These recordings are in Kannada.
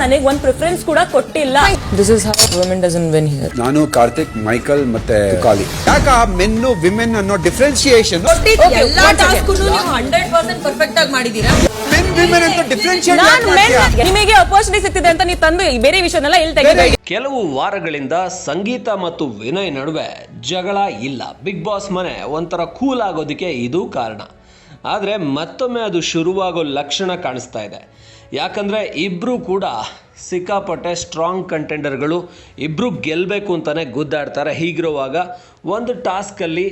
ನನಗೆ ಒಂದು ಪ್ರಿಫರೆನ್ಸ್ ಕೂಡ ಕೊಟ್ಟಿಲ್ಲ. This is how women doesn't win here. ನಾನು ಕಾರ್ತಿಕ್ ಮೈಕಲ್ ಮತ್ತೆ ಕಾಲಿ. ಯಾಕ ಮೆನ್ನು ವಿಮೆನ್ ಅನ್ನೋ ಡಿಫ್ರೆನ್ಸಿಯೇಷನ್ ಎಲ್ಲಾ ಟಾಸ್ಕ್ ನೀವು ಹಂಡ್ರೆಡ್ ಪರ್ಸೆಂಟ್ ಪರ್ಫೆಕ್ಟ್ ಆಗಿ ಮಾಡಿದೀರಾ? ಮೆನ್ ವಿಮೆನ್ ಅಂತ ಡಿಫ್ರೆನ್ಶಿಯೇಟ್ ನಾನ್ men ನಿಮಗೆ ಅಪರ್ಚುನಿಟಿ ಸಿಗ್ತಿದೆ ಅಂತ ನೀವು ತಂದು ಈ ಬೇರೆ ವಿಷಯನೆಲ್ಲ ಇಲ್ಲಿ ತೆಗಿಬೇಡಿ ಕೆಲವು ವಾರಗಳಿಂದ ಸಂಗೀತ ಮತ್ತು ವಿನಯ್ ನಡುವೆ ಜಗಳ ಇಲ್ಲ. ಬಿಗ್ ಬಾಸ್ ಮನೆ ಒಂಥರ ಕೂಲ್ ಆಗೋದಕ್ಕೆ ಇದು ಕಾರಣ. ಆದರೆ ಮತ್ತೊಮ್ಮೆ ಅದು ಶುರುವಾಗೋ ಲಕ್ಷಣ ಕಾಣಿಸ್ತಾ ಇದೆ. ಯಾಕಂದರೆ ಇಬ್ಬರೂ ಕೂಡ ಸಿಕ್ಕಾಪಟ್ಟೆ ಸ್ಟ್ರಾಂಗ್ ಕಂಟೆಂಡರ್ಗಳು ಇಬ್ಬರು ಗೆಲ್ಲಬೇಕು ಅಂತಲೇ ಗುದ್ದಾಡ್ತಾರೆ. ಹೀಗಿರುವಾಗ ಒಂದು ಟಾಸ್ಕಲ್ಲಿ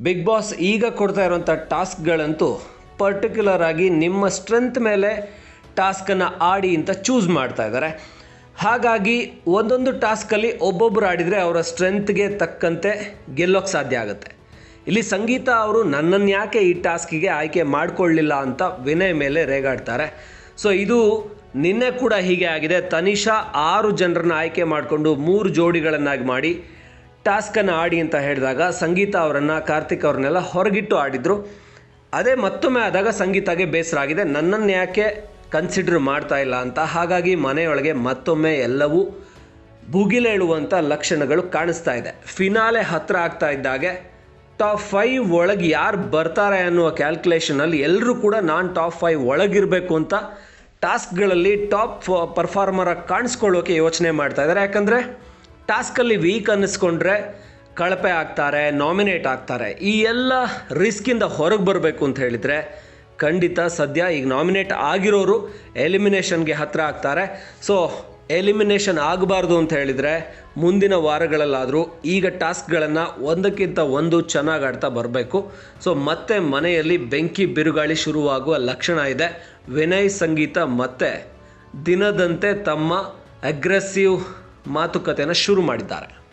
ಬಿಗ್ ಬಾಸ್ ಈಗ ಕೊಡ್ತಾ ಇರುವಂಥ ಟಾಸ್ಕ್ಗಳಂತೂ ಪರ್ಟಿಕ್ಯುಲರ್ ಆಗಿ ನಿಮ್ಮ ಸ್ಟ್ರೆಂತ್ ಮೇಲೆ ಟಾಸ್ಕನ್ನು ಆಡಿ ಅಂತ ಚೂಸ್ ಮಾಡ್ತಾ ಇದ್ದಾರೆ. ಹಾಗಾಗಿ ಒಂದೊಂದು ಟಾಸ್ಕಲ್ಲಿ ಒಬ್ಬೊಬ್ಬರು ಆಡಿದರೆ ಅವರ ಸ್ಟ್ರೆಂತ್ಗೆ ತಕ್ಕಂತೆ ಗೆಲ್ಲೋಕ್ಕೆ ಸಾಧ್ಯ ಆಗುತ್ತೆ. ಇಲ್ಲಿ ಸಂಗೀತ ಅವರು ನನ್ನನ್ನು ಯಾಕೆ ಈ ಟಾಸ್ಕಿಗೆ ಆಯ್ಕೆ ಮಾಡಿಕೊಳ್ಳಿಲ್ಲ ಅಂತ ವಿನಯ್ ಮೇಲೆ ರೇಗಾಡ್ತಾರೆ. ಸೊ ಇದು ನಿನ್ನೆ ಕೂಡ ಹೀಗೆ ಆಗಿದೆ. ತನಿಷಾ ಆರು ಜನರನ್ನ ಆಯ್ಕೆ ಮಾಡಿಕೊಂಡು ಮೂರು ಜೋಡಿಗಳನ್ನಾಗಿ ಮಾಡಿ ಟಾಸ್ಕನ್ನು ಆಡಿ ಅಂತ ಹೇಳಿದಾಗ ಸಂಗೀತ ಅವರನ್ನು ಕಾರ್ತಿಕ್ ಅವ್ರನ್ನೆಲ್ಲ ಹೊರಗಿಟ್ಟು ಆಡಿದರು. ಅದೇ ಮತ್ತೊಮ್ಮೆ ಆದಾಗ ಸಂಗೀತಗೆ ಬೇಸರ ಆಗಿದೆ. ನನ್ನನ್ನು ಯಾಕೆ ಕನ್ಸಿಡರ್ ಮಾಡ್ತಾ ಇಲ್ಲ ಅಂತ. ಹಾಗಾಗಿ ಮನೆಯೊಳಗೆ ಮತ್ತೊಮ್ಮೆ ಎಲ್ಲವೂ ಭುಗಿಲೇಳುವಂಥ ಲಕ್ಷಣಗಳು ಕಾಣಿಸ್ತಾ ಇದೆ. ಫಿನಾಲೆ ಹತ್ತಿರ ಆಗ್ತಾ ಇದ್ದಾಗೆ ಟಾಪ್ ಫೈವ್ ಒಳಗೆ ಯಾರು ಬರ್ತಾರೆ ಅನ್ನುವ ಕ್ಯಾಲ್ಕುಲೇಷನಲ್ಲಿ ಎಲ್ಲರೂ ಕೂಡ ನಾನು ಟಾಪ್ ಫೈವ್ ಒಳಗಿರಬೇಕು ಅಂತ ಟಾಸ್ಕ್ಗಳಲ್ಲಿ ಟಾಪ್ ಪರ್ಫಾರ್ಮರಾಗಿ ಕಾಣಿಸ್ಕೊಳ್ಳೋಕೆ ಯೋಚನೆ ಮಾಡ್ತಾ ಇದ್ದಾರೆ ಯಾಕಂದರೆ ಟಾಸ್ಕಲ್ಲಿ ವೀಕ್ ಅನ್ನಿಸ್ಕೊಂಡ್ರೆ ಕಳಪೆ ಆಗ್ತಾರೆ ನಾಮಿನೇಟ್ ಆಗ್ತಾರೆ. ಈ ಎಲ್ಲ ರಿಸ್ಕಿಂದ ಹೊರಗೆ ಬರಬೇಕು ಅಂತ ಹೇಳಿದರೆ ಖಂಡಿತ ಸದ್ಯ ಈಗ ನಾಮಿನೇಟ್ ಆಗಿರೋರು ಎಲಿಮಿನೇಷನ್ಗೆ ಹತ್ತಿರ ಆಗ್ತಾರೆ. ಸೊ ಎಲಿಮಿನೇಷನ್ ಆಗಬಾರ್ದು ಅಂತ ಹೇಳಿದರೆ ಮುಂದಿನ ವಾರಗಳಲ್ಲಾದರೂ ಈಗ ಟಾಸ್ಕ್ಗಳನ್ನು ಒಂದಕ್ಕಿಂತ ಒಂದು ಚೆನ್ನಾಗಿ ಆಡ್ತಾ ಬರಬೇಕು. ಸೊ ಮತ್ತೆ ಮನೆಯಲ್ಲಿ ಬೆಂಕಿ ಬಿರುಗಾಳಿ ಶುರುವಾಗುವ ಲಕ್ಷಣ ಇದೆ. ವಿನಯ್ ಸಂಗೀತ ಮತ್ತೆ ದಿನದಂತೆ ತಮ್ಮ ಅಗ್ರೆಸಿವ್ ಮಾತುಕತೆಯನ್ನು ಶುರು ಮಾಡಿದ್ದಾರೆ.